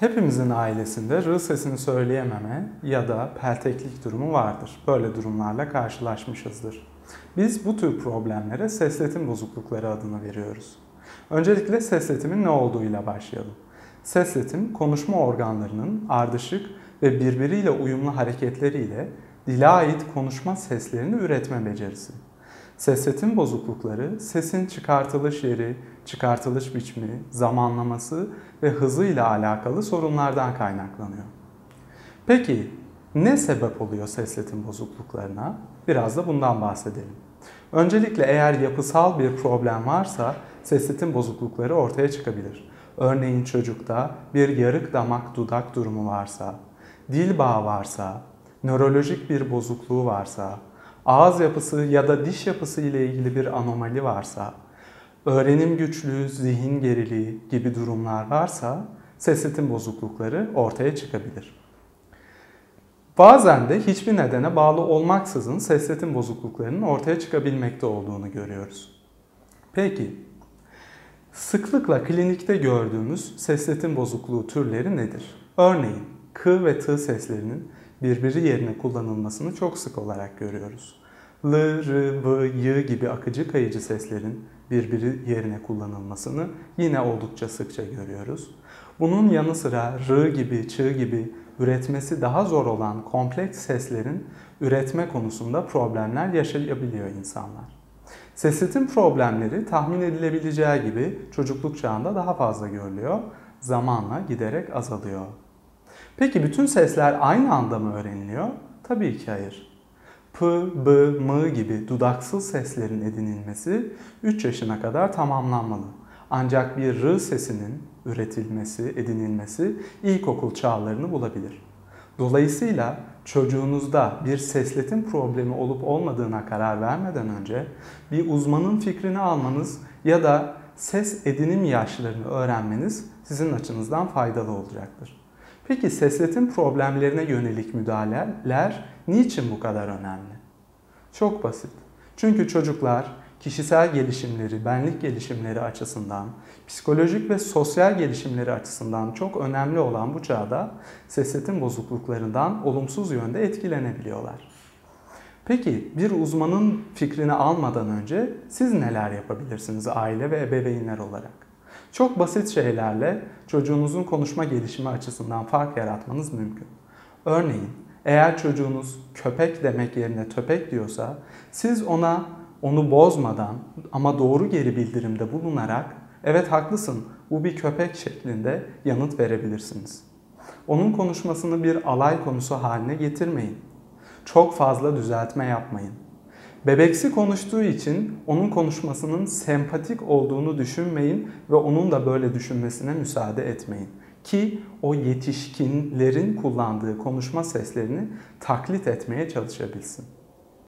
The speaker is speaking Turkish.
Hepimizin ailesinde rı sesini söyleyememe ya da pelteklik durumu vardır. Böyle durumlarla karşılaşmışızdır. Biz bu tür problemlere sesletim bozuklukları adını veriyoruz. Öncelikle sesletimin ne olduğuyla başlayalım. Sesletim, konuşma organlarının ardışık ve birbiriyle uyumlu hareketleriyle dile ait konuşma seslerini üretme becerisi. Sesletim bozuklukları sesin çıkartılış yeri, çıkartılış biçimi, zamanlaması ve hızıyla alakalı sorunlardan kaynaklanıyor. Peki ne sebep oluyor sesletim bozukluklarına? Biraz da bundan bahsedelim. Öncelikle eğer yapısal bir problem varsa sesletim bozuklukları ortaya çıkabilir. Örneğin çocukta bir yarık damak dudak durumu varsa, dil bağı varsa, nörolojik bir bozukluğu varsa, ağız yapısı ya da diş yapısı ile ilgili bir anomali varsa, öğrenim güçlüğü, zihin geriliği gibi durumlar varsa sesletim bozuklukları ortaya çıkabilir. Bazen de hiçbir nedene bağlı olmaksızın sesletim bozukluklarının ortaya çıkabilmekte olduğunu görüyoruz. Peki, sıklıkla klinikte gördüğümüz sesletim bozukluğu türleri nedir? Örneğin, k ve t seslerinin birbiri yerine kullanılmasını çok sık olarak görüyoruz. L, R, V, Y gibi akıcı kayıcı seslerin birbiri yerine kullanılmasını yine oldukça sıkça görüyoruz. Bunun yanı sıra R gibi, Ç gibi üretmesi daha zor olan kompleks seslerin üretme konusunda problemler yaşayabiliyor insanlar. Sesletim problemleri tahmin edilebileceği gibi çocukluk çağında daha fazla görülüyor, zamanla giderek azalıyor. Peki bütün sesler aynı anda mı öğreniliyor? Tabii ki hayır. P, B, M gibi dudaksız seslerin edinilmesi 3 yaşına kadar tamamlanmalı. Ancak bir R sesinin üretilmesi, edinilmesi ilkokul çağlarını bulabilir. Dolayısıyla çocuğunuzda bir sesletim problemi olup olmadığına karar vermeden önce bir uzmanın fikrini almanız ya da ses edinim yaşlarını öğrenmeniz sizin açınızdan faydalı olacaktır. Peki sesletim problemlerine yönelik müdahaleler niçin bu kadar önemli? Çok basit. Çünkü çocuklar kişisel gelişimleri, benlik gelişimleri açısından, psikolojik ve sosyal gelişimleri açısından çok önemli olan bu çağda sesletim bozukluklarından olumsuz yönde etkilenebiliyorlar. Peki bir uzmanın fikrini almadan önce siz neler yapabilirsiniz aile ve ebeveynler olarak? Çok basit şeylerle çocuğunuzun konuşma gelişimi açısından fark yaratmanız mümkün. Örneğin eğer çocuğunuz köpek demek yerine töpek diyorsa siz ona onu bozmadan ama doğru geri bildirimde bulunarak evet haklısın bu bir köpek şeklinde yanıt verebilirsiniz. Onun konuşmasını bir alay konusu haline getirmeyin. Çok fazla düzeltme yapmayın. Bebeksi konuştuğu için onun konuşmasının sempatik olduğunu düşünmeyin ve onun da böyle düşünmesine müsaade etmeyin. Ki o yetişkinlerin kullandığı konuşma seslerini taklit etmeye çalışabilsin.